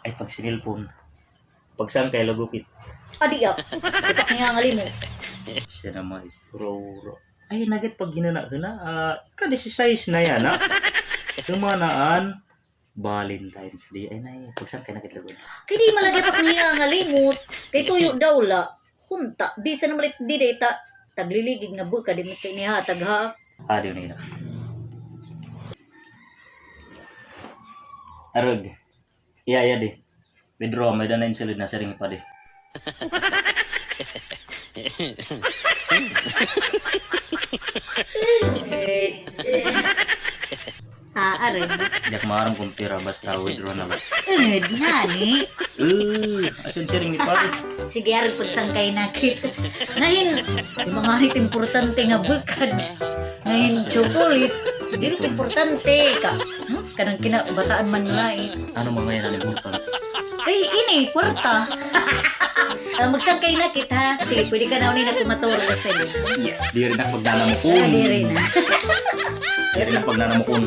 Ay, pag sinilpon. Pag saan kay lagupit. Adi yak. Ipak niya nga mo. Siya naman. Ro-ro. Ay, nagit pag ginana-gana. Ah, ika size na yan, ha? Tumanaan. Valentine's Day. Ay, nay. Pag saan kay nagit lagun. Kaya di malagi pak niya nga limot. Kay tuyo daw la. Kunta. Bisa na malit di data. Tagliligig na buka. Di mo kay niya tagha. Ah, di na Arog. Iya iya deh. Pedro Medan dan na sering pa deh. Ah, are. Jak marang kung tira basta withdraw na. Eh, na. Eh, asan sering ni pare. Sige, are pagsangkay na kita. Ngayon, yung mga halit importante nga bukad. Ngayon, chocolate. Dili importante ka. Hmm? Kanang kinabataan man lain. Ano mga yan ang important? Kay ini, kwarta. Ah, magsangkay na kita. Sige, pwede ka na ulit na kumaturo ka sa'yo. Yes, di rin ako Ah, magnanamukon. di rin na. Di rin ako magnanamukon.